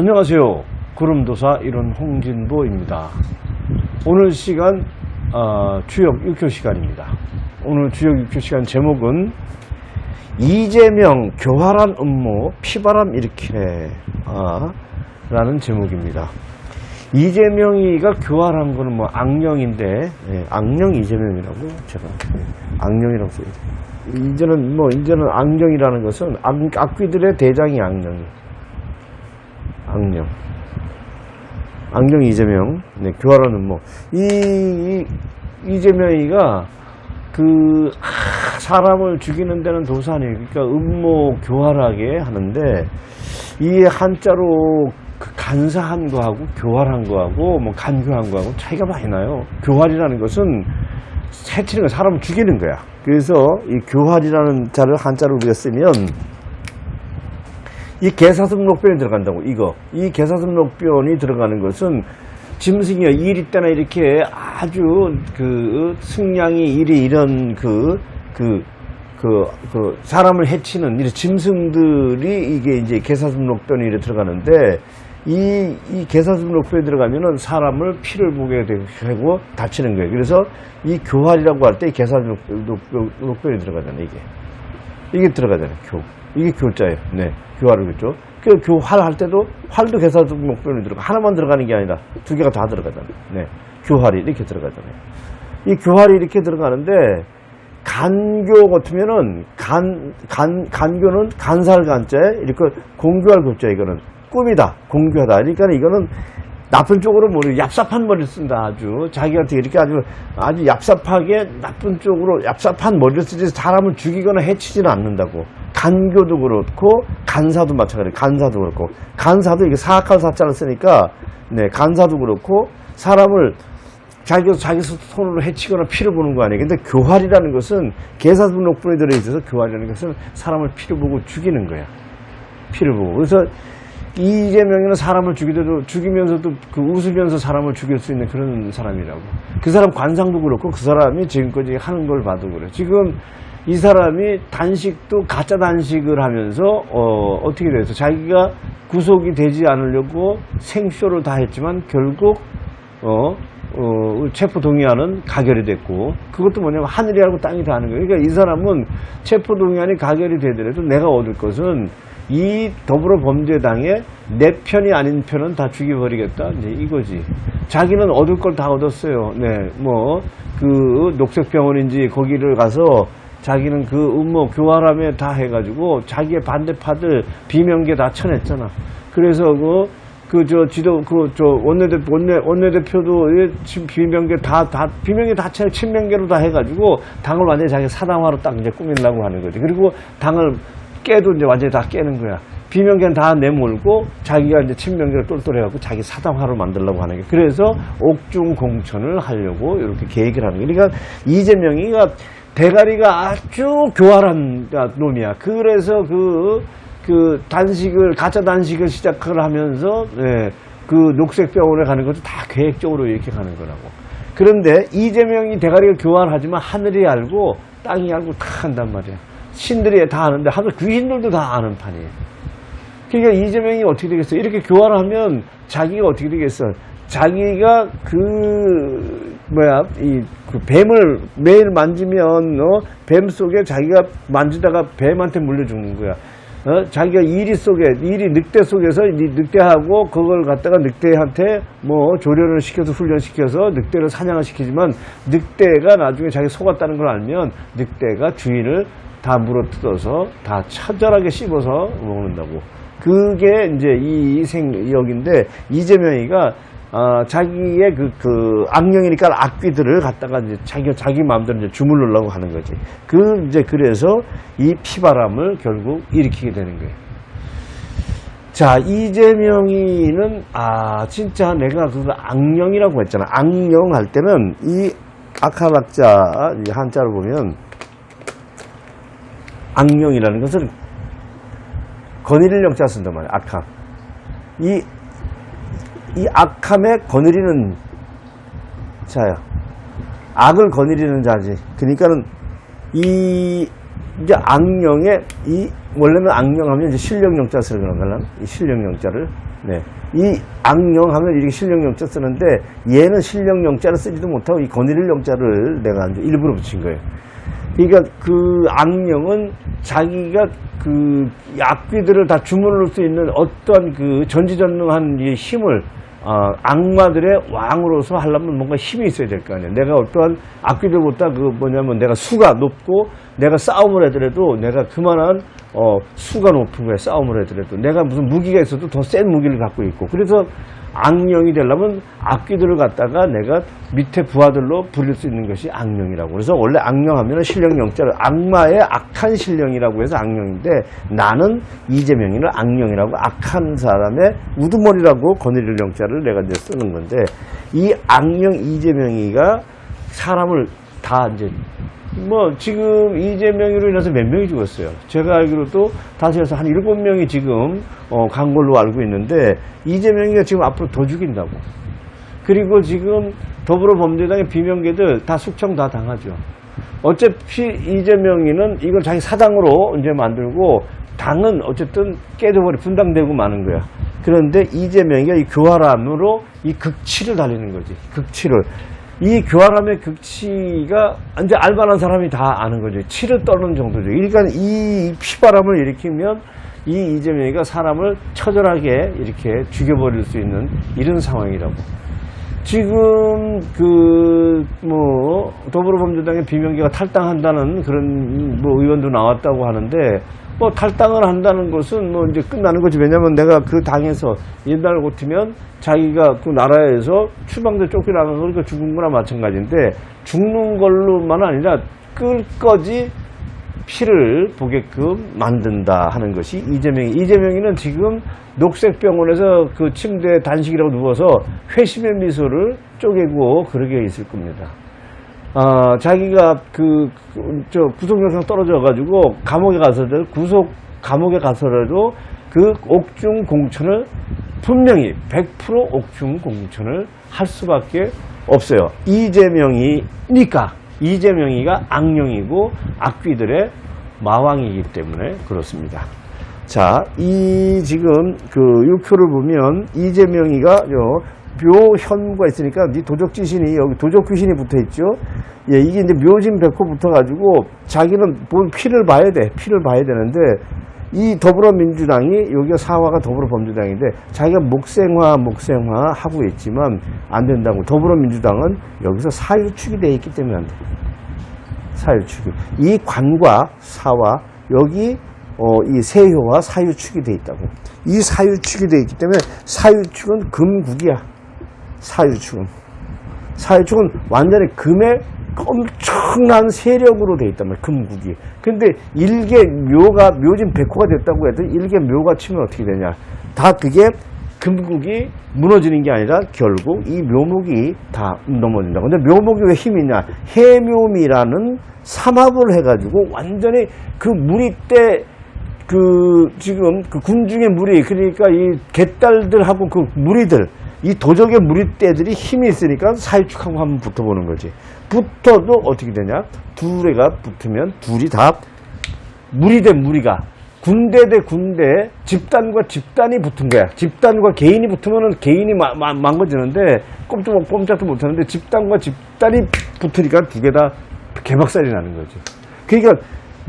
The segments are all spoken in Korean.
안녕하세요. 구름도사 이론 홍진보입니다. 오늘 시간 어, 주역 6교 시간입니다. 오늘 주역 6교 시간 제목은 이재명 교활한 음모 피바람 일으키네 아, 라는 제목입니다. 이재명이가 교활한 거는 뭐 악령인데 예, 악령 이재명이라고 제가 예, 악령이라고 써요. 이제는 뭐 이제는 악령이라는 것은 악, 악귀들의 대장이 악령이 악령 악령 이재명 네, 교활하는 뭐이 이재명이가 그 아, 사람을 죽이는 데는 도산이에요. 그러니까 음모 교활하게 하는데 이 한자로 그 간사한 거하고 교활한 거하고 뭐 간교한 거하고 차이가 많이 나요. 교활이라는 것은 해치는 거 사람을 죽이는 거야. 그래서 이 교활이라는 자를 한자로 우리가 쓰면 이 개사슴록변이 들어간다고 이거 이 개사슴록변이 들어가는 것은 짐승이 일이 때나 이렇게 아주 그 승량이 일이 이런 그 그 그, 그, 사람을 해치는 이런 짐승들이 이게 이제 개사슴록변이 이렇게 들어가는데 이, 이 개사슴록변에 들어가면은 사람을 피를 보게 되고 다치는 거예요. 그래서 이 교활이라고 할 때 개사슴록변이 들어가잖아요, 이게. 이게 들어가잖아요, 교. 이게 교자예요. 네. 교활을 그랬죠. 그 교활 할 때도 활도 개사슴록변이 들어가. 하나만 들어가는 게 아니라 두 개가 다 들어가잖아요. 네. 교활이 이렇게 들어가잖아요. 이 교활이 이렇게 들어가는데 간교 같으면은 간, 간, 간교는 간살 간자 이렇게 공교할 교자 이거는 꿈이다. 공교하다. 그러니까 이거는 나쁜 쪽으로 머리, 얍삽한 머리를 쓴다. 아주. 자기한테 이렇게 아주, 아주 얍삽하게 나쁜 쪽으로 얍삽한 머리를 쓰지 사람을 죽이거나 해치지는 않는다고. 간교도 그렇고, 간사도 마찬가지예요. 간사도 그렇고. 간사도 이게 사악한 사자를 쓰니까, 네, 간사도 그렇고, 사람을 자기, 자기 손으로 해치거나 피를 보는 거 아니에요. 근데 교활이라는 것은 개사분록분에 들어있어서 교활이라는 것은 사람을 피를 보고 죽이는 거야. 피를 보고. 그래서 이재명이는 사람을 죽이더라도 죽이면서도 그 웃으면서 사람을 죽일 수 있는 그런 사람이라고. 그 사람 관상도 그렇고 그 사람이 지금까지 하는 걸 봐도 그래. 지금 이 사람이 단식도 가짜 단식을 하면서 어, 어떻게 돼서 자기가 구속이 되지 않으려고 생쇼를 다 했지만 결국 어, 어, 체포 동의안은 가결이 됐고 그것도 뭐냐면 하늘이 알고 땅이 다 하는 거예요. 그러니까 이 사람은 체포 동의안이 가결이 되더라도 내가 얻을 것은 이 더불어 범죄당에 내 편이 아닌 편은 다 죽여버리겠다. 이제 이거지. 자기는 얻을 걸 다 얻었어요. 네, 뭐 그 녹색병원인지 거기를 가서 자기는 그 음모 교활함에 다 해가지고 자기의 반대파들 비명계 다 쳐냈잖아. 그래서 그 그 저 지도 그 저 원내대표 원내 원내대표도 비명계 다 다 비명계 다 쳐, 친명계로 다 해가지고 당을 완전히 자기 사당화로 딱 이제 꾸밀라고 하는 거지. 그리고 당을 깨도 이제 완전히 다 깨는 거야. 비명계는 다 내몰고 자기가 이제 친명계를 똘똘해갖고 자기 사당화로 만들려고 하는 게 그래서 옥중 공천을 하려고 이렇게 계획을 하는 거야. 그러니까 이재명이가 대가리가 아주 교활한 놈이야. 그래서 그, 그 단식을, 가짜 단식을 시작을 하면서, 예, 그 녹색병원에 가는 것도 다 계획적으로 이렇게 가는 거라고. 그런데 이재명이 대가리가 교활하지만 하늘이 알고 땅이 알고 다 한단 말이야. 신들이 다 아는데 하늘 귀신들도 다 아는 판이에요. 그러니까 이재명이 어떻게 되겠어? 이렇게 교환하면 자기가 어떻게 되겠어? 자기가 그 뭐야 이 그 뱀을 매일 만지면 어, 뱀 속에 자기가 만지다가 뱀한테 물려 죽는 거야. 어? 자기가 이리 속에 이리 늑대 속에서 이 늑대하고 그걸 갖다가 늑대한테 뭐 조련을 시켜서 훈련시켜서 늑대를 사냥을 시키지만 늑대가 나중에 자기 속았다는 걸 알면 늑대가 주인을 다 물어 뜯어서 다 처절하게 씹어서 먹는다고. 그게 이제 이 생역인데 이재명이가 어, 자기의 그, 그 악령이니까 악귀들을 갖다가 이제 자기 자기 마음대로 이제 주물르려고 하는 거지. 그 이제 그래서 이 피바람을 결국 일으키게 되는 거예요. 자 이재명이는 아 진짜 내가 그거 악령이라고 했잖아. 악령 할 때는 이 악화박자 이 한자를 보면 악령이라는 것은 거느릴 영자 쓴단 말이야. 악함. 이, 이 악함에 거느리는 자야. 악을 거느리는 자지. 그러니까는 이 이제 악령의 이 원래는 악령하면 이제 실령영자 쓰는 거란 이 실령영자를 네. 이 악령 하면 이렇게 실령영자 쓰는데 얘는 실령영자를 쓰지도 못하고 이 거느릴 영자를 내가 이제 일부러 붙인 거예요. 그러니까 그 악령은 자기가 그 악귀들을 다 주물러 수 있는 어떠한 그 전지전능한 이 힘을 어, 악마들의 왕으로서 하려면 뭔가 힘이 있어야 될 거 아니에요. 내가 어떠한 악귀들보다 그 뭐냐면 내가 수가 높고 내가 싸움을 하더라도 내가 그만한 어, 수가 높은 거야. 싸움을 하더라도 내가 무슨 무기가 있어도 더 센 무기를 갖고 있고 그래서 악령이 되려면 악귀들을 갖다가 내가 밑에 부하들로 부릴 수 있는 것이 악령이라고. 그래서 원래 악령 하면은 신령 영자를 악마의 악한 신령이라고 해서 악령인데 나는 이재명이는 악령이라고 악한 사람의 우두머리라고 거느릴 영자를 내가 이제 쓰는 건데 이 악령 이재명이가 사람을 다 이제 뭐 지금 이재명으로 인해서 몇 명이 죽었어요. 제가 알기로도 다시 해서 한 일곱 명이 지금 어, 간 걸로 알고 있는데 이재명이가 지금 앞으로 더 죽인다고. 그리고 지금 더불어범죄당의 비명계들 다 숙청 다 당하죠. 어차피 이재명이는 이걸 자기 사당으로 이제 만들고 당은 어쨌든 깨져버리 분당되고 마는 거야. 그런데 이재명이가 이 교활함으로 이 극치를 달리는 거지. 극치를. 이 교활함의 극치가 이제 알만한 사람이 다 아는 거죠. 치를 떠는 정도죠. 그러니까 이 피바람을 일으키면 이 이재명이가 사람을 처절하게 이렇게 죽여버릴 수 있는 이런 상황이라고. 지금 그 뭐 더불어범죄당의 비명계가 탈당한다는 그런 뭐 의원도 나왔다고 하는데 뭐 탈당을 한다는 것은 뭐 이제 끝나는 거지 왜냐면 내가 그 당에서 옛날 같으면 자기가 그 나라에서 추방돼 쫓겨나가서 그러니까 죽은 거나 마찬가지인데 죽는 걸로만 아니라 끌 거지 피를 보게끔 만든다 하는 것이 이재명이. 이재명이는 지금 녹색병원에서 그 침대에 단식이라고 누워서 회심의 미소를 쪼개고 그러게 있을 겁니다. 아, 자기가 그, 그, 저, 구속영상 떨어져가지고 감옥에 가서도, 구속 감옥에 가서라도 그 옥중 공천을 분명히 100% 옥중 공천을 할 수밖에 없어요. 이재명이니까. 이재명이가 악령이고 악귀들의 마왕이기 때문에 그렇습니다. 자, 이 지금 그 육표를 보면 이재명이가 요 묘현무가 있으니까 이 도적 지신이 여기 도적 귀신이 붙어 있죠. 예, 이게 이제 묘진 백호 붙어 가지고 자기는 뭘 피를 봐야 돼. 피를 봐야 되는데 이 더불어민주당이 여기가 사화가 더불어범주당인데 자기가 목생화 목생화 하고 있지만 안 된다고 더불어민주당은 여기서 사유축이 돼 있기 때문에 안 돼. 사유축이 이 관과 사화 여기 어, 이 세효와 사유축이 돼 있다고. 이 사유축이 돼 있기 때문에 사유축은 금국이야. 사유축은. 사유축은 완전히 금의 엄청난 세력으로 돼 있단 말이야. 금국이. 근데 일개 묘가, 묘진 백호가 됐다고 해도 일개 묘가 치면 어떻게 되냐. 다 그게 금국이 무너지는 게 아니라 결국 이 묘목이 다 넘어진다. 근데 묘목이 왜 힘이 있냐. 해묘미라는 삼합을 해가지고 완전히 그 무리 때그 지금 그 군중의 무리 그러니까 이 개딸들하고 그 무리들 이 도적의 무리떼들이 힘이 있으니까 사유축하고 한번 붙어보는 거지. 붙어도 어떻게 되냐? 둘이가 붙으면 둘이 다 무리 대 무리가 군대 대 군대 집단과 집단이 붙은 거야. 집단과 개인이 붙으면 개인이 마- 마- 망가지는데 꼼짝 꼼짝도 못하는데 집단과 집단이 붙으니까 두 개 다 개박살이 나는 거지. 그러니까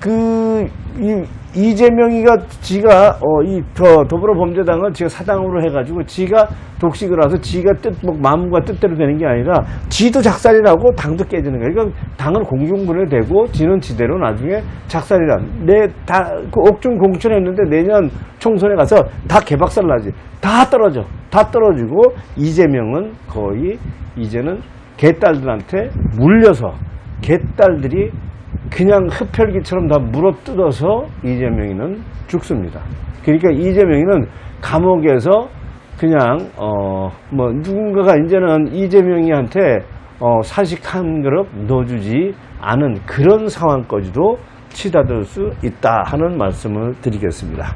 그 이, 이재명이가 지가 어이 더불어범죄당을 지가 사당으로 해가지고 지가 독식을 해서 지가 뜻 뭐 마음과 뜻대로 되는 게 아니라 지도 작살이 나고 당도 깨지는 거야. 그러니까 당은 공중분해 되고 지는 지대로 나중에 작살이 나. 내다그 옥중 공천했는데 내년 총선에 가서 다 개박살 나지. 다 떨어져. 다 떨어지고 이재명은 거의 이제는 개딸들한테 물려서 개딸들이 그냥 흡혈귀처럼 다 물어 뜯어서 이재명이는 죽습니다. 그러니까 이재명이는 감옥에서 그냥 어 뭐 누군가가 이제는 이재명이한테 어 사식 한 그릇 넣어주지 않은 그런 상황까지도 치닫을 수 있다 하는 말씀을 드리겠습니다.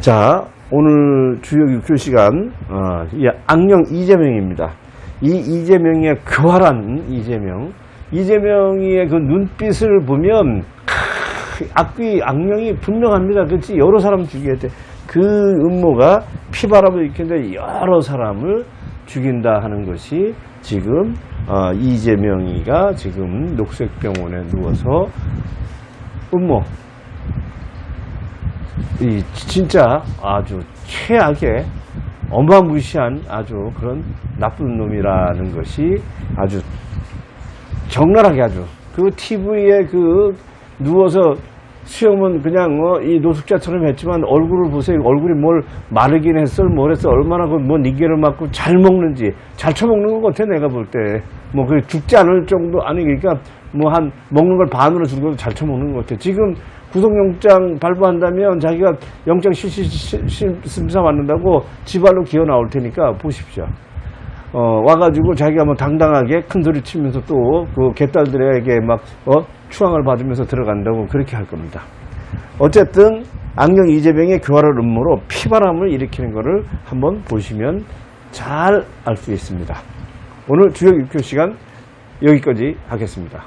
자, 오늘 주요 육교 시간, 어, 이 악령 이재명입니다. 이 이재명의 교활한 이재명, 이재명의 그 눈빛을 보면, 크, 악귀, 악령이 분명합니다. 그렇지? 여러 사람 죽여야 돼. 그 음모가 피바람을 일으키는데 여러 사람을 죽인다 하는 것이 지금 어, 이재명이가 지금 녹색병원에 누워서 음모 이 진짜 아주 최악의 어마무시한 아주 그런 나쁜 놈이라는 것이 아주 적나라하게 아주 그 TV에 그 누워서 수염은 그냥 어, 이 노숙자처럼 했지만 얼굴을 보세요. 얼굴이 뭘 마르긴 했어, 뭘 했어, 얼마나 그뭐 니게를 맞고 잘 먹는지 잘 처먹는 것 같아 내가 볼 때. 뭐 그 죽지 않을 정도 아니 그러니까 뭐 한 먹는 걸 반으로 줄고도 잘 처먹는 것 같아. 지금 구속영장 발부한다면 자기가 영장 실시 심사 받는다고 지발로 기어 나올 테니까 보십시오. 어, 와가지고 자기가 뭐 당당하게 큰 소리 치면서 또 그 개딸들에게 막, 어, 추앙을 받으면서 들어간다고 그렇게 할 겁니다. 어쨌든 악령 이재명의 교활한 음모로 피바람을 일으키는 것을 한번 보시면 잘 알 수 있습니다. 오늘 주요 육교 시간 여기까지 하겠습니다.